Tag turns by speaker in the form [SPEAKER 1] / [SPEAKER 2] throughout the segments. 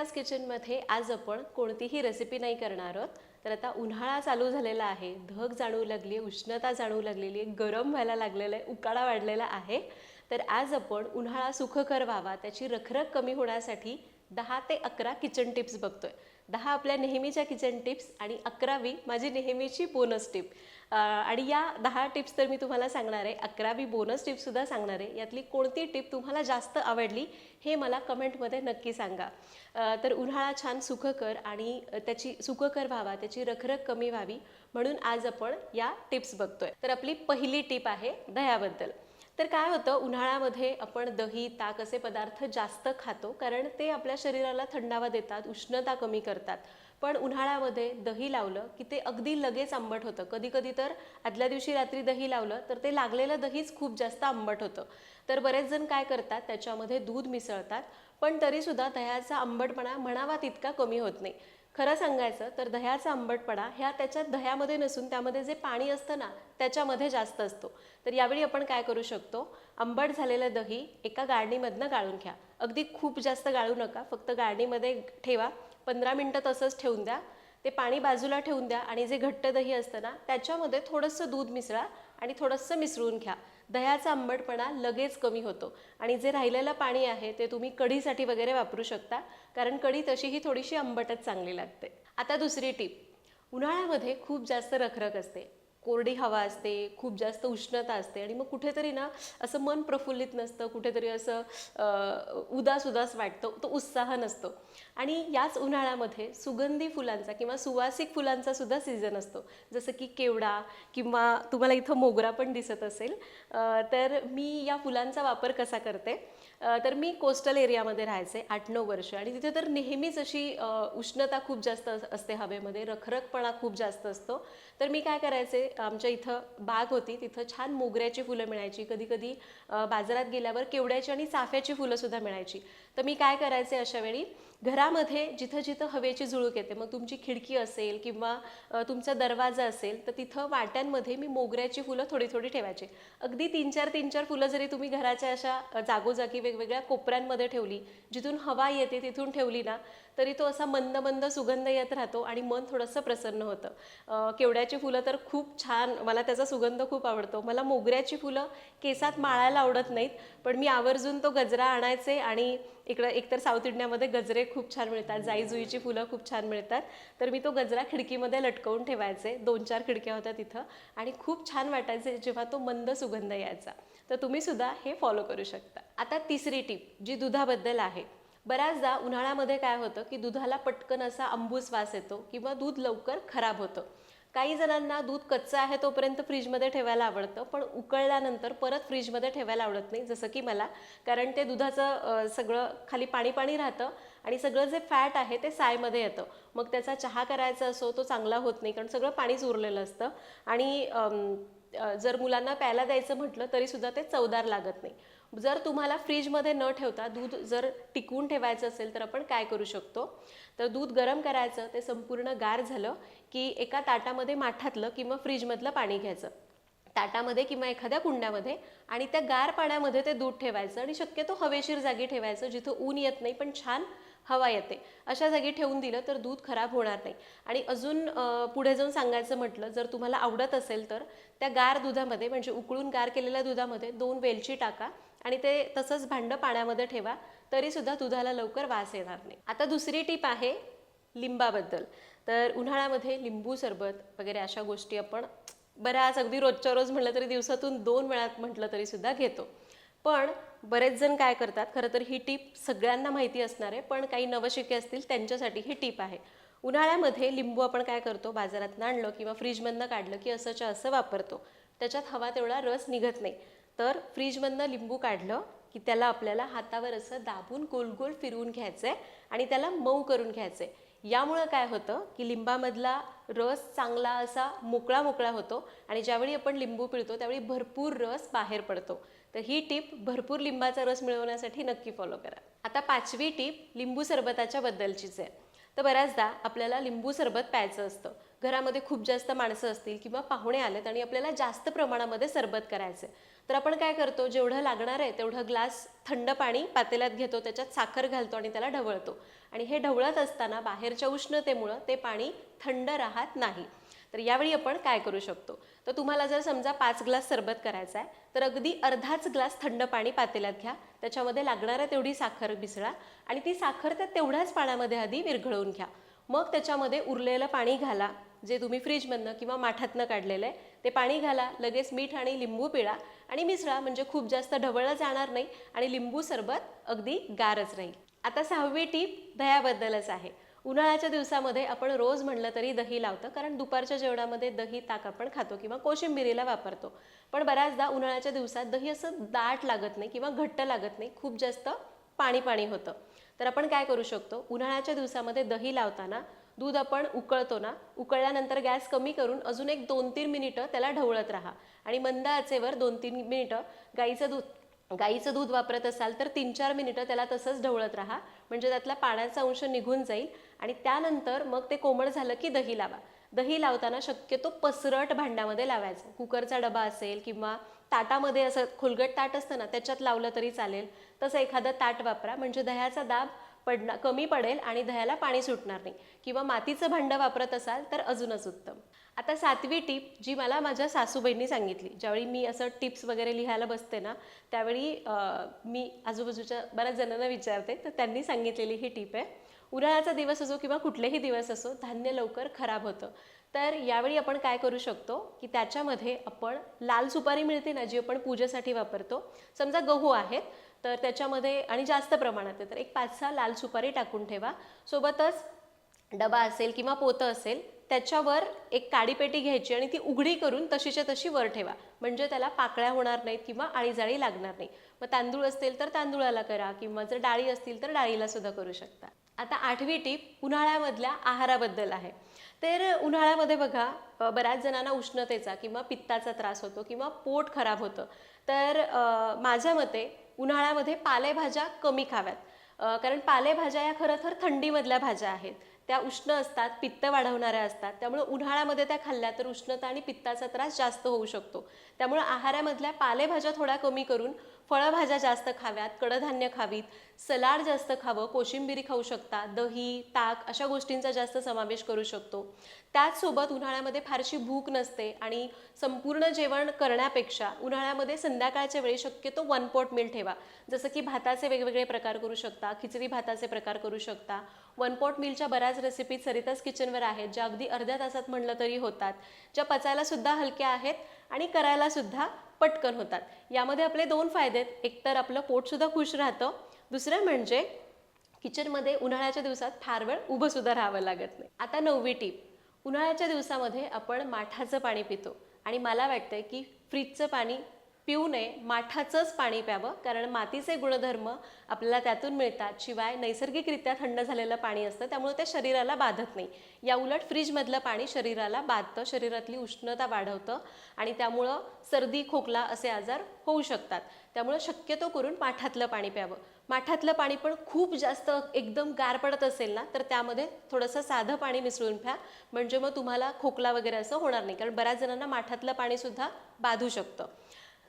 [SPEAKER 1] सुनीताज किचनमध्ये आज आपण कोणतीही रेसिपी नाही करणार आहोत. तर आता उन्हाळा चालू झालेला आहे. धग जाणवू लागली आहे उष्णता जाणवू लागलेली आहे गरम व्हायला लागलेलं आहे उकाडा वाढलेला आहे. तर आज आपण उन्हाळा सुखकर व्हावा त्याची रखरख कमी होण्यासाठी दहा ते अकरा किचन टिप्स बघतोय. दहा आपल्या नेहमीच्या किचन टिप्स आणि अकरावी माझी नेहमीची बोनस टिप आणि या दहा टिप्स तर मी तुम्हाला सांगणार आहे. अकरावी बोनस टिप्ससुद्धा सांगणार आहे. यातली कोणती टिप तुम्हाला जास्त आवडली हे मला कमेंटमध्ये नक्की सांगा. तर उन्हाळा छान सुखकर आणि त्याची सुखकर व्हावा त्याची रखरख कमी व्हावी म्हणून आज आपण या टिप्स बघतोय. तर आपली पहिली टिप आहे दह्याबद्दल. तर काय होतं उन्हाळ्यामध्ये आपण दही ताक असे पदार्थ जास्त खातो कारण ते आपल्या शरीराला थंडावा देतात उष्णता कमी करतात. पण उन्हाळ्यामध्ये दही लावलं की ते अगदी लगेच आंबट होतं. कधी कधी तर आदल्या दिवशी रात्री दही लावलं तर ते लागलेलं दहीच खूप जास्त आंबट होतं. तर बरेच जण काय करतात त्याच्यामध्ये दूध मिसळतात पण तरीसुद्धा दह्याचा आंबटपणा म्हणावा तितका कमी होत नाही. खरं सांगायचं तर दह्याचा आंबटपणा ह्या त्याच्यात दह्यामध्ये नसून त्यामध्ये जे पाणी असतं ना त्याच्यामध्ये जास्त असतो. तर यावेळी आपण काय करू शकतो? आंबट झालेलं दही एका गाळणीमधनं गाळून घ्या. अगदी खूप जास्त गाळू नका. फक्त गाळणीमध्ये ठेवा. पंधरा मिनटं तसंच ठेवून द्या. ते पाणी बाजूला ठेवून द्या आणि जे घट्ट दही असतं ना त्याच्यामध्ये थोडंसं दूध मिसळा आणि थोडंसं मिसळून घ्या. दह्याचा आंबटपणा लगेच कमी होतो. आणि जे राहिलेलं पाणी आहे ते तुम्ही कढीसाठी वगैरे वापरू शकता कारण कढी तशीही थोडीशी आंबटच चांगली लागते. आता दुसरी टीप. उन्हाळ्यामध्ये खूप जास्त रखरख असते. कोरडी हवा असते खूप जास्त उष्णता असते आणि मग कुठेतरी ना असं मन प्रफुल्लित नसतं कुठेतरी असं उदास उदास वाटतं तो उत्साह नसतो. आणि याच उन्हाळ्यामध्ये सुगंधी फुलांचा किंवा सुवासिक फुलांचा सुद्धा सीझन असतो. जसं की केवडा किंवा तुम्हाला इथं मोगरा पण दिसत असेल. तर मी या फुलांचा वापर कसा करते? तर मी कोस्टल एरियामध्ये राहायचे आठ नऊ वर्ष आणि तिथे तर नेहमीच अशी उष्णता खूप जास्त अस- असते हवेमध्ये रखरखपणा खूप जास्त असतो. तर मी काय करायचे? आमच्या इथं बाग होती. तिथं छान मोगऱ्याची फुलं मिळायची. कधी कधी बाजारात गेल्यावर केवड्याची आणि चाफ्याची फुलं सुद्धा मिळायची. तर मी काय करायचे अशा वेळी? घरामध्ये जिथं जिथं हवेची झुळूक येते मग तुमची खिडकी असेल किंवा तुमचा दरवाजा असेल तर तिथं वाट्यांमध्ये मी मोगऱ्याची फुलं थोडी थोडी ठेवायची. अगदी तीन चार तीन चार फुलं जरी तुम्ही घराच्या अशा जागोजागी वेगवेगळ्या कोपऱ्यांमध्ये ठेवली जिथून हवा येते तिथून ठेवली ना तरी तो असा मंद मंद सुगंध येत राहतो आणि मन थोडंसं प्रसन्न होतं. केवड्याची फुलं तर खूप छान मला त्याचा सुगंध खूप आवडतो. मला मोगऱ्याची फुलं केसात माळायला आवडत नाहीत पण मी आवर्जून तो गजरा आणायचे आणि इकडं एकतर साऊथ इंडियामध्ये गजरे खूप छान मिळतात जाईजुईची फुलं खूप छान मिळतात. तर मी तो गजरा खिडकीमध्ये लटकवून ठेवायचे. दोन चार खिडक्या होत्या तिथं आणि खूप छान वाटायचे जेव्हा तो मंद सुगंध यायचा. तर तुम्ही सुद्धा हे फॉलो करू शकता. आता तिसरी टीप जी दुधाबद्दल आहे. बऱ्याचदा उन्हाळ्यामध्ये काय होतं की दुधाला पटकन असा अंबूस वास येतो किंवा दूध लवकर खराब होतं. काही जणांना दूध कच्चं आहे तोपर्यंत फ्रीजमध्ये ठेवायला आवडतं पण उकळल्यानंतर परत फ्रीजमध्ये ठेवायला आवडत नाही जसं की मला. कारण ते दुधाचं सगळं खाली पाणी पाणी राहतं आणि सगळं जे फॅट आहे ते सायमध्ये येतं. मग त्याचा चहा करायचा असो तो चांगला होत नाही कारण सगळं पाणीच उरलेलं असतं. आणि जर मुलांना प्यायला द्यायचं म्हटलं तरीसुद्धा ते चवदार लागत नाही. जर तुम्हाला फ्रीजमध्ये न ठेवता दूध जर टिकवून ठेवायचं असेल तर आपण काय करू शकतो? तर दूध गरम करायचं ते संपूर्ण गार झालं की एका ताटामध्ये माठातलं किंवा फ्रीजमधलं पाणी घ्यायचं. ताटामध्ये किंवा एखाद्या कुंड्यामध्ये आणि त्या गार पाण्यामध्ये ते दूध ठेवायचं आणि शक्यतो हवेशीर जागी ठेवायचं जिथं ऊन येत नाही पण छान हवा येते. अशा जागी ठेवून दिलं तर दूध खराब होणार नाही. आणि अजून पुढे जाऊन सांगायचं म्हटलं जर तुम्हाला आवडत असेल तर त्या गार दुधामध्ये म्हणजे उकळून गार केलेल्या दुधामध्ये दोन वेलची टाका. आणि ते तसंच भांडं पाण्यामध्ये ठेवा तरीसुद्धा दुधाला लवकर वास येणार नाही. आता दुसरी टीप आहे लिंबाबद्दल. तर उन्हाळ्यामध्ये लिंबू सरबत वगैरे अशा गोष्टी आपण बऱ्याच अगदी रोजच्या रोज म्हटलं तरी दिवसातून दोन वेळात म्हटलं तरी सुद्धा घेतो. पण बरेच जण काय करतात खरं तर ही टीप सगळ्यांना माहिती असणार आहे पण काही नवशिके असतील त्यांच्यासाठी ही टीप आहे. उन्हाळ्यामध्ये लिंबू आपण काय करतो बाजारात आणलं किंवा फ्रीजमधनं काढलं की असंच्या असं वापरतो. त्याच्यात हवा तेवढा रस निघत नाही. तर फ्रीजमधनं लिंबू काढलं की त्याला आपल्याला हातावर असं दाबून गोल गोल फिरवून घ्यायचं आहे आणि त्याला मऊ करून घ्यायचं आहे यामुळं काय होतं की लिंबामधला रस चांगला असा मोकळा मोकळा होतो आणि ज्यावेळी आपण लिंबू पिळतो त्यावेळी भरपूर रस बाहेर पडतो. तर ही टीप भरपूर लिंबाचा रस मिळवण्यासाठी नक्की फॉलो करा. आता पाचवी टीप लिंबू सरबताच्या बद्दलचीच आहे. तर बऱ्याचदा आपल्याला लिंबू सरबत प्यायचं असतं. घरामध्ये खूप जास्त माणसं असतील किंवा पाहुणे आलेत आणि आपल्याला जास्त प्रमाणामध्ये सरबत करायचं आहे तर आपण काय करतो जेवढं लागणार आहे तेवढं ग्लास थंड पाणी पातेल्यात घेतो त्याच्यात साखर घालतो आणि त्याला ढवळतो. आणि हे ढवळत असताना बाहेरच्या उष्णतेमुळं ते पाणी थंड राहत नाही. तर यावेळी आपण काय करू शकतो? तर तुम्हाला जर समजा पाच ग्लास सरबत करायचा आहे तर अगदी अर्धाच ग्लास थंड पाणी पातेल्यात घ्या. त्याच्यामध्ये लागणारं तेवढी साखर मिसळा आणि ती साखर त्या तेवढ्याच पाण्यामध्ये आधी विरघळवून घ्या. मग त्याच्यामध्ये उरलेलं पाणी घाला. जे तुम्ही फ्रीजमधनं किंवा माठातनं काढलेलं आहे ते पाणी घाला लगेच मीठ आणि लिंबू पिळा. आणि मिसळा म्हणजे खूप जास्त ढवळलं जाणार नाही आणि लिंबू सरबत अगदी गारच राहील. आता सहावी टीप दह्याबद्दलच आहे. उन्हाळ्याच्या दिवसामध्ये आपण रोज म्हणलं तरी दही लावतं कारण दुपारच्या जेवणामध्ये दही ताक आपण खातो किंवा कोशिंबिरीला वापरतो. पण बऱ्याचदा उन्हाळ्याच्या दिवसात दही असं दाट लागत नाही किंवा घट्ट लागत नाही खूप जास्त पाणी पाणी होतं. तर आपण काय करू शकतो? उन्हाळ्याच्या दिवसामध्ये दही लावताना दूध आपण उकळतो ना उकळल्यानंतर गॅस कमी करून अजून एक दोन तीन मिनिटं त्याला ढवळत राहा. आणि मंद आचेवर दोन तीन मिनिटं गाईचं दूध गाईचं दूध वापरत असाल तर तीन चार मिनिटं त्याला तसंच ढवळत राहा. म्हणजे त्यातला पाण्याचा अंश निघून जाईल आणि त्यानंतर मग ते कोमळ झालं की दही लावा. दही लावताना शक्यतो पसरट भांड्यामध्ये लावायचं. कुकरचा डबा असेल किंवा ताटामध्ये असं खुलगट ताट असतं ना त्याच्यात लावलं तरी चालेल. तसं एखादं ताट वापरा. म्हणजे दह्याचा दाब पडणार कमी पडेल आणि दह्याला पाणी सुटणार नाही. किंवा मातीचं भांडं वापरत असाल तर अजूनच उत्तम. आता सातवी टीप जी मला माझ्या सासूबाईंनी सांगितली ज्यावेळी मी असं टिप्स वगैरे लिहायला बसते ना त्यावेळी मी आजूबाजूच्या बऱ्याच जणांना विचारते तर त्यांनी सांगितलेली ही टीप आहे उन्हाळ्याचा दिवस असो किंवा कुठलेही दिवस असो धान्य लवकर खराब होतं. तर यावेळी आपण काय करू शकतो की त्याच्यामध्ये आपण लाल सुपारी मिळते ना जी आपण पूजेसाठी वापरतो. समजा गहू आहेत तर त्याच्यामध्ये आणि जास्त प्रमाणात आहे तर एक पाच सहा लाल सुपारी टाकून ठेवा. सोबतच डबा असेल किंवा पोतं असेल त्याच्यावर एक काडीपेटी घ्यायची आणि ती उघडी करून तशीच्या तशी वर ठेवा. म्हणजे त्याला पाकळ्या होणार नाहीत किंवा आळीजाळी लागणार नाही. मग तांदूळ असतील तर तांदूळाला करा किंवा जर डाळी असतील तर डाळीला सुद्धा करू शकता. आता आठवी टीप उन्हाळ्यामधल्या आहाराबद्दल आहे. तर उन्हाळ्यामध्ये बघा बऱ्याच जणांना उष्णतेचा किंवा पित्ताचा त्रास होतो किंवा पोट खराब होतं. तर माझ्या मते उन्हाळ्यामध्ये पालेभाज्या कमी खाव्यात. कारण पालेभाज्या या खरं तर थंडीमधल्या भाज्या आहेत. त्या उष्ण असतात पित्त वाढवणाऱ्या असतात. त्यामुळे उन्हाळ्यामध्ये त्या खाल्ल्या तर उष्णता आणि पित्ताचा त्रास जास्त होऊ शकतो. त्यामुळे आहारामधल्या पालेभाज्या थोड्या कमी करून फळभाज्या जास्त खाव्यात कडधान्य खावीत सलाड जास्त खावं कोशिंबिरी खाऊ शकता दही ताक अशा गोष्टींचा जास्त समावेश करू शकतो. त्याचसोबत उन्हाळ्यामध्ये फारशी भूक नसते आणि संपूर्ण जेवण करण्यापेक्षा उन्हाळ्यामध्ये संध्याकाळच्या वेळी शक्यतो वन पॉट मील ठेवा. जसं की भाताचे वेगवेगळे प्रकार करू शकता खिचडी भाताचे प्रकार करू शकता. वन पॉट मिलच्या बऱ्याच रेसिपी सरिताच किचनवर आहेत ज्या अगदी अर्ध्या तासात म्हणलं तरी होतात. ज्या पचायला सुद्धा हलक्या आहेत आणि करायला सुद्धा पटकन होतात. यामध्ये आपले दोन फायदे आहेत. एकतर आपलं पोटसुद्धा खुश राहतं. दुसरं म्हणजे किचनमध्ये उन्हाळ्याच्या दिवसात फार वेळ उभंसुद्धा राहावं लागत नाही. आता नववी टीप. उन्हाळ्याच्या दिवसामध्ये आपण माठाचं पाणी पितो. आणि मला वाटतं की फ्रीजचं पाणी पिऊ नये माठाचंच पाणी प्यावं कारण मातीचे गुणधर्म आपल्याला त्यातून मिळतात. शिवाय नैसर्गिकरित्या थंड झालेलं पाणी असतं त्यामुळे ते शरीराला बाधत नाही. या उलट फ्रीजमधलं पाणी शरीराला बाधतं शरीरातली उष्णता वाढवतं आणि त्यामुळं सर्दी खोकला असे आजार होऊ शकतात. त्यामुळं शक्यतो करून माठातलं पाणी प्यावं. माठातलं पाणी पण खूप जास्त एकदम गार पडत असेल ना तर त्यामध्ये थोडंसं साधं पाणी मिसळून प्या. म्हणजे मग तुम्हाला खोकला वगैरे असं होणार नाही कारण बऱ्याच जणांना माठातलं पाणीसुद्धा बाधू शकतं.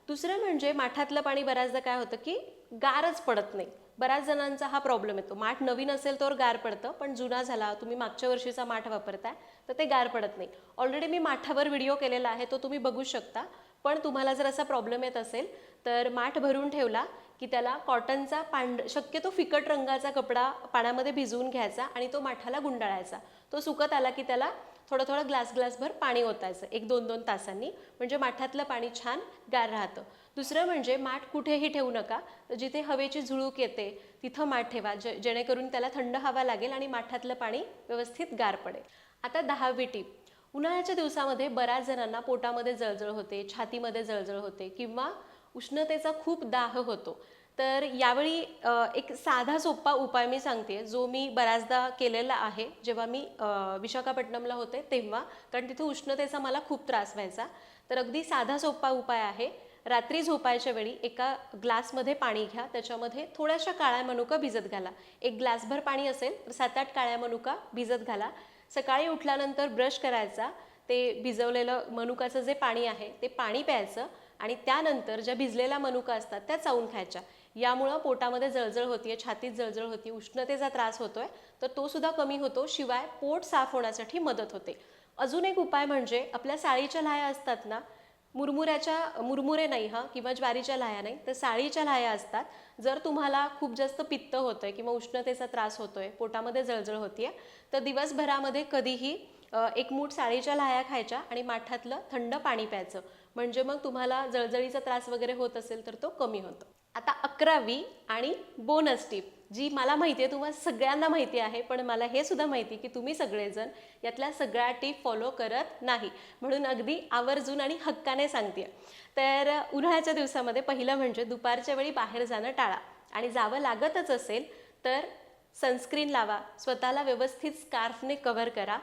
[SPEAKER 1] दुसरं म्हणजे माठातलं पाणी बऱ्याचदा काय होतं की गारच पडत नाही. बऱ्याच जणांचा हा प्रॉब्लेम येतो. माठ नवीन असेल तर गार पडतं पण जुना झाला तुम्ही मागच्या वर्षीचा माठ वापरताय तर ते गार पडत नाही. ऑलरेडी मी माठावर व्हिडिओ केलेला आहे तो तुम्ही बघू शकता. पण तुम्हाला जर असा प्रॉब्लेम येत असेल तर माठ भरून ठेवला की त्याला कॉटनचा पांढ शक्यतो फिकट रंगाचा कपडा पाण्यामध्ये भिजवून घ्यायचा आणि तो माठाला गुंडाळायचा. तो सुकत आला की त्याला थोडं थोडं ग्लास ग्लासभर पाणी ओतायचं एक दोन दोन तासांनी. म्हणजे माठातलं पाणी छान गार राहतं. दुसरं म्हणजे माठ कुठेही ठेवू नका. तर जिथे हवेची झुळूक येते तिथं माठ ठेवा. जे जेणेकरून त्याला थंड हवा लागेल आणि माठातलं पाणी व्यवस्थित गार पडेल. आता दहावी टीप. उन्हाळ्याच्या दिवसामध्ये बऱ्याच जणांना पोटामध्ये जळजळ होते छातीमध्ये जळजळ होते किंवा उष्णतेचा खूप दाह होतो. तर यावेळी एक साधा सोपा उपाय मी सांगते जो मी बऱ्याचदा केलेला आहे. जेव्हा मी विशाखापट्टणमला होते तेव्हा कारण तिथे उष्णतेचा मला खूप त्रास व्हायचा. तर अगदी साधा सोपा उपाय आहे. रात्री झोपायच्या वेळी एका ग्लासमध्ये पाणी घ्या. त्याच्यामध्ये थोड्याशा काळ्या मनुका भिजत घाला. एक ग्लासभर पाणी असेल तर सात आठ काळ्या मनुका भिजत घाला. सकाळी उठल्यानंतर ब्रश करायचा. ते भिजवलेलं मनुकाचं जे पाणी आहे ते पाणी प्यायचं आणि त्यानंतर ज्या भिजलेल्या मनुका असतात त्या चावून खायच्या. यामुळं पोटामध्ये जळजळ होतीये छातीत जळजळ होती उष्णतेचा त्रास होतोय तर तो सुद्धा कमी होतो शिवाय पोट साफ होण्यासाठी मदत होते. अजून एक उपाय म्हणजे आपल्या साळीच्या लाह्या असतात ना मुरमुऱ्याच्या मुरमुरे नाही हा किंवा ज्वारीच्या लाह्या नाही तर साळीच्या लाह्या असतात. जर तुम्हाला खूप जास्त पित्त होतोय किंवा उष्णतेचा त्रास होतोय पोटामध्ये जळजळ होतीये तर दिवसभरामध्ये कधीही एक मूठ साळीच्या लाह्या खायच्या आणि माठातलं थंड पाणी प्यायचं. म्हणजे मग तुम्हाला जळजळीचा त्रास वगैरे होत असेल तर तो कमी होतो. आता अकरावी आणि बोनस टीप जी मला माहिती आहे तुम्हाला सगळ्यांना माहिती आहे पण मला हे सुद्धा माहिती की तुम्ही सगळेजण यातल्या सगळ्या टीप फॉलो करत नाही. म्हणून अगदी आवर्जून आणि हक्काने सांगते. तर उन्हाळ्याच्या दिवसामध्ये पहिलं म्हणजे दुपारच्या वेळी बाहेर जाणं टाळा. आणि जावं लागतच असेल तर सनस्क्रीन लावा. स्वतःला व्यवस्थित स्कार्फने कव्हर करा.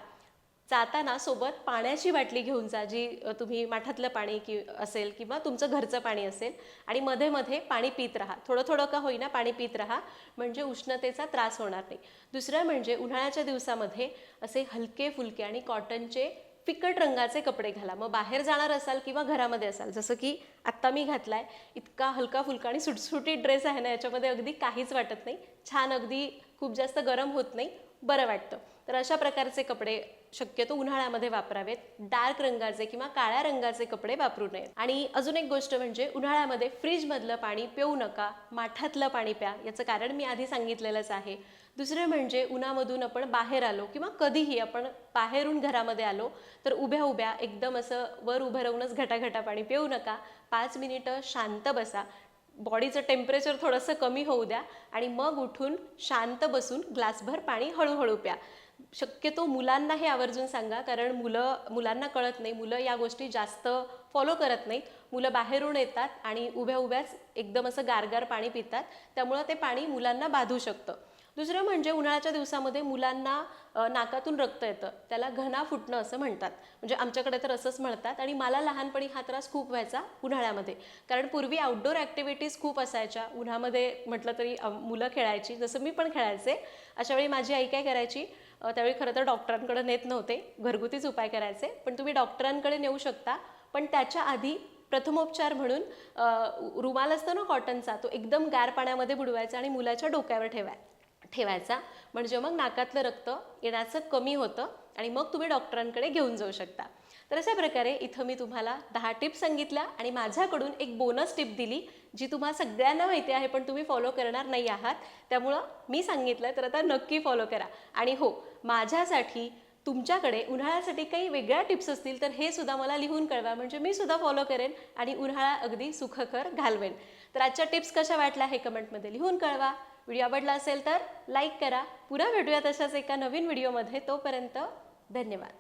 [SPEAKER 1] जाताना सोबत पाण्याची बाटली घेऊन जा जी तुम्ही माठातलं पाणी कि असेल किंवा तुमचं घरचं पाणी असेल आणि मध्ये मध्ये पाणी पित राहा. थोडं थोडं का होईना पाणी पित राहा म्हणजे उष्णतेचा त्रास होणार नाही. दुसरं म्हणजे उन्हाळ्याच्या दिवसामध्ये असे हलके फुलके आणि कॉटनचे फिकट रंगाचे कपडे घाला. मग बाहेर जाणार असाल किंवा घरामध्ये असाल जसं की आत्ता मी घातलाय इतका हलका फुलका आणि सुटसुटीत ड्रेस आहे ना याच्यामध्ये अगदी काहीच वाटत नाही. छान अगदी खूप जास्त गरम होत नाही बरं वाटतं. तर अशा प्रकारचे कपडे शक्यतो उन्हाळ्यामध्ये वापरावेत. डार्क रंगाचे किंवा काळ्या रंगाचे कपडे वापरू नयेत. आणि अजून एक गोष्ट म्हणजे उन्हाळ्यामध्ये फ्रीजमधलं पाणी पिऊ नका माठातलं पाणी प्या याचं कारण मी आधी सांगितलेलंच आहे. दुसरं म्हणजे उन्हामधून आपण बाहेर आलो किंवा कधीही आपण बाहेरून घरामध्ये आलो तर उभ्या उभ्या एकदम असं वर उभं राहूनच घटाघटा पाणी पिऊ नका. पाच मिनिटं शांत बसा. बॉडीचं टेम्परेचर थोडंसं कमी होऊ द्या आणि मग उठून शांत बसून ग्लासभर पाणी हळूहळू प्या. शक्यतो मुलांना हे आवर्जून सांगा कारण मुलं मुलांना कळत नाही. मुलं या गोष्टी जास्त फॉलो करत नाहीत. मुलं बाहेरून येतात आणि उभ्या उभ्याच एकदम असं गारगार पाणी पितात. त्यामुळं ते पाणी मुलांना बाधू शकतं. दुसरं म्हणजे उन्हाळ्याच्या दिवसामध्ये मुलांना नाकातून रक्त येतं. त्याला घना फुटणं असं म्हणतात. म्हणजे आमच्याकडे तर असंच म्हणतात आणि मला लहानपणी हा त्रास खूप व्हायचा उन्हाळ्यामध्ये. कारण पूर्वी आउटडोर ॲक्टिव्हिटीज खूप असायच्या. उन्हामध्ये म्हटलं तरी मुलं खेळायची. जसं मी पण खेळायचे. अशावेळी माझी आई काय करायची त्यावेळी खरं तर डॉक्टरांकडे नेत नव्हते. घरगुतीच उपाय करायचे. पण तुम्ही डॉक्टरांकडे नेऊ शकता. पण त्याच्या आधी प्रथमोपचार म्हणून रुमाल असतो ना कॉटनचा तो एकदम गार पाण्यामध्ये बुडवायचा आणि मुलाच्या डोक्यावर ठेवाय ठेवायचा. म्हणजे मग नाकातलं रक्त येण्याचं कमी होतं आणि मग तुम्ही डॉक्टरांकडे घेऊन जाऊ शकता. तर अशा प्रकारे इथं मी तुम्हाला दहा टिप्स सांगितल्या आणि माझ्याकडून एक बोनस टिप दिली जी तुम्हा सगळ्यांना माहिती आहे पण तुम्ही फॉलो करणार नाही आहात. त्यामुळं मी सांगितलं तर आता नक्की फॉलो करा. आणि हो माझ्यासाठी तुमच्याकडे उन्हाळ्यासाठी काही वेगळ्या टिप्स असतील तर हे सुद्धा मला लिहून कळवा. म्हणजे मी सुद्धा फॉलो करेन आणि उन्हाळा अगदी सुखकर घालवेन. तर आजच्या टिप्स कशा वाटल्या हे कमेंटमध्ये लिहून कळवा. व्हिडिओ आवडला असेल तर लाईक करा. पुन्हा भेटूया तशाच एका नवीन व्हिडिओमध्ये. तोपर्यंत धन्यवाद.